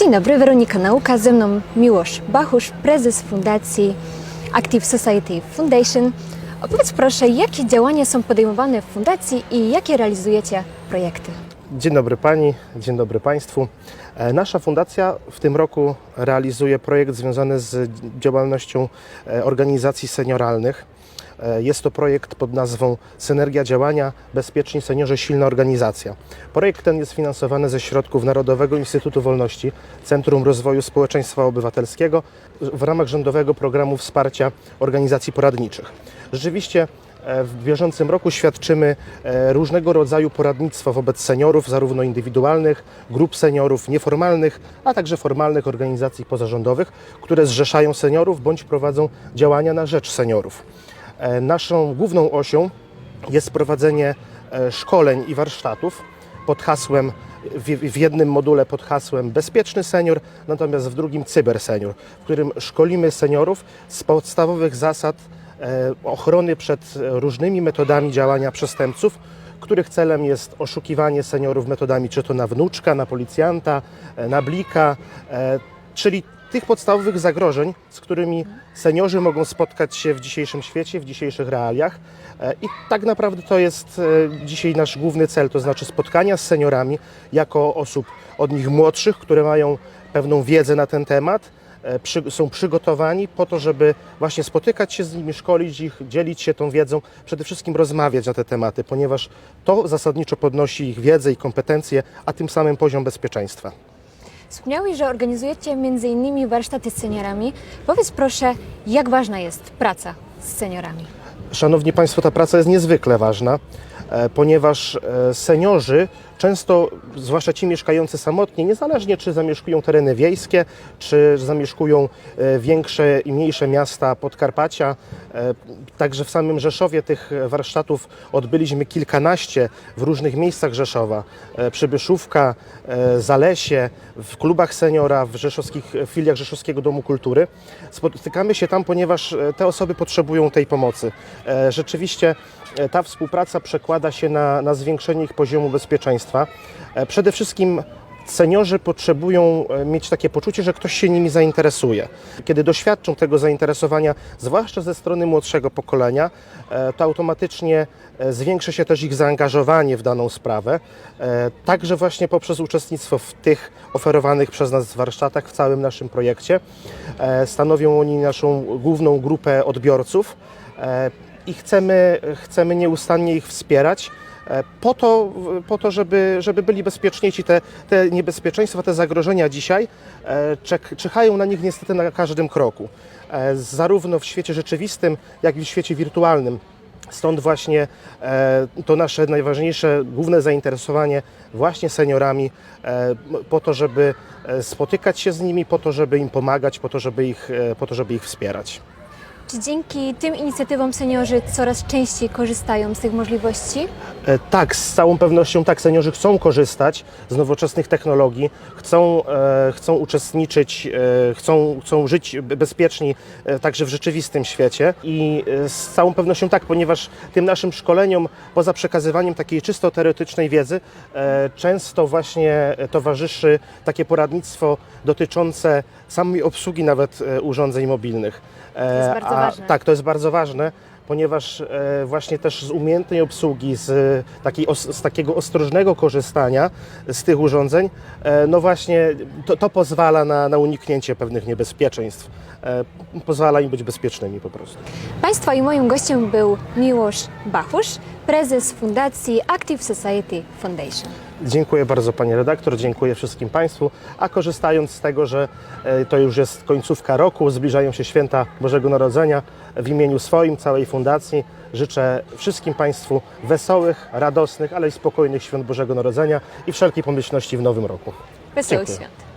Dzień dobry, Weronika Nauka, ze mną Miłosz Bachusz, prezes Fundacji Active Society Foundation. Opowiedz proszę, jakie działania są podejmowane w Fundacji i jakie realizujecie projekty? Dzień dobry Pani, dzień dobry Państwu. E, Nasza fundacja w tym roku realizuje projekt związany z działalnością e, organizacji senioralnych. E, Jest to projekt pod nazwą Synergia Działania Bezpieczni Seniorzy Silna Organizacja. Projekt ten jest finansowany ze środków Narodowego Instytutu Wolności, Centrum Rozwoju Społeczeństwa Obywatelskiego w ramach rządowego programu wsparcia organizacji poradniczych. Rzeczywiście E, W bieżącym roku świadczymy e, różnego rodzaju poradnictwo wobec seniorów, zarówno indywidualnych, grup seniorów, nieformalnych, a także formalnych organizacji pozarządowych, które zrzeszają seniorów bądź prowadzą działania na rzecz seniorów. E, Naszą główną osią jest prowadzenie e, szkoleń i warsztatów pod hasłem w, jednym module pod hasłem Bezpieczny senior, natomiast w drugim Cybersenior, w którym szkolimy seniorów z podstawowych zasad e, ochrony przed różnymi metodami działania przestępców, których celem jest oszukiwanie seniorów metodami czy to na wnuczka, na policjanta, na blika, czyli tych podstawowych zagrożeń, z którymi seniorzy mogą spotkać się w dzisiejszym świecie, w dzisiejszych realiach. E, I tak naprawdę to jest e, dzisiaj nasz główny cel, to znaczy spotkania z seniorami jako osób od nich młodszych, które mają pewną wiedzę na ten temat, e, są przygotowani po to, żeby właśnie spotykać się z nimi, szkolić ich, dzielić się tą wiedzą, przede wszystkim rozmawiać na te tematy, ponieważ to zasadniczo podnosi ich wiedzę i kompetencje, a tym samym poziom bezpieczeństwa. Wspomniałeś, że organizujecie m.in. warsztaty z seniorami. Powiedz proszę, jak ważna jest praca z seniorami? Szanowni Państwo, ta praca jest niezwykle ważna, ponieważ e, seniorzy często, zwłaszcza ci mieszkający samotnie, niezależnie czy zamieszkują tereny wiejskie, czy zamieszkują e, większe i mniejsze miasta Podkarpacia, e, także w samym Rzeszowie tych warsztatów odbyliśmy kilkanaście w różnych miejscach Rzeszowa. E, Przybyszówka, e, Zalesie, w klubach seniora, w rzeszowskich filiach Rzeszowskiego Domu Kultury. Spotykamy się tam, ponieważ e, te osoby potrzebują tej pomocy. E, Rzeczywiście e, ta współpraca przekłada się na, na zwiększenie ich poziomu bezpieczeństwa. E, Przede wszystkim seniorzy potrzebują e, mieć takie poczucie, że ktoś się nimi zainteresuje. Kiedy doświadczą tego zainteresowania, zwłaszcza ze strony młodszego pokolenia, e, to automatycznie zwiększy się też ich zaangażowanie w daną sprawę, także właśnie poprzez uczestnictwo w tych oferowanych przez nas warsztatach w całym naszym projekcie. Stanowią oni naszą główną grupę odbiorców i chcemy, chcemy nieustannie ich wspierać e, po to, po to żeby, żeby byli bezpieczniejsi. Te, te niebezpieczeństwa, te zagrożenia dzisiaj e, czek, czyhają na nich niestety na każdym kroku. E, Zarówno w świecie rzeczywistym, jak i w świecie wirtualnym. Stąd właśnie to nasze najważniejsze, główne zainteresowanie właśnie seniorami, po to, żeby spotykać się z nimi, po to, żeby im pomagać, po to, żeby ich, po to, żeby ich wspierać. Czy dzięki tym inicjatywom seniorzy coraz częściej korzystają z tych możliwości? E, Tak, z całą pewnością tak. Seniorzy chcą korzystać z nowoczesnych technologii, chcą, e, chcą uczestniczyć, e, chcą, chcą żyć be- bezpieczni e, także w rzeczywistym świecie i e, z całą pewnością tak, ponieważ tym naszym szkoleniom, poza przekazywaniem takiej czysto teoretycznej wiedzy, e, często właśnie towarzyszy takie poradnictwo dotyczące samej obsługi nawet e, urządzeń mobilnych. E, jest bardzo a- ważne. Tak, to jest bardzo ważne ponieważ e, właśnie też z umiejętnej obsługi, z, e, takiej, z takiego ostrożnego korzystania z tych urządzeń, e, no właśnie to, to pozwala na, na uniknięcie pewnych niebezpieczeństw, e, pozwala im być bezpiecznymi po prostu. Państwa i moim gościem był Miłosz Bachusz, prezes Fundacji Active Society Foundation. Dziękuję bardzo Pani redaktor, dziękuję wszystkim Państwu, a korzystając z tego, że e, to już jest końcówka roku, zbliżają się święta Bożego Narodzenia, w imieniu swoim, całej Fundacji życzę wszystkim Państwu wesołych, radosnych, ale i spokojnych świąt Bożego Narodzenia i wszelkiej pomyślności w nowym roku. Wesołych świąt.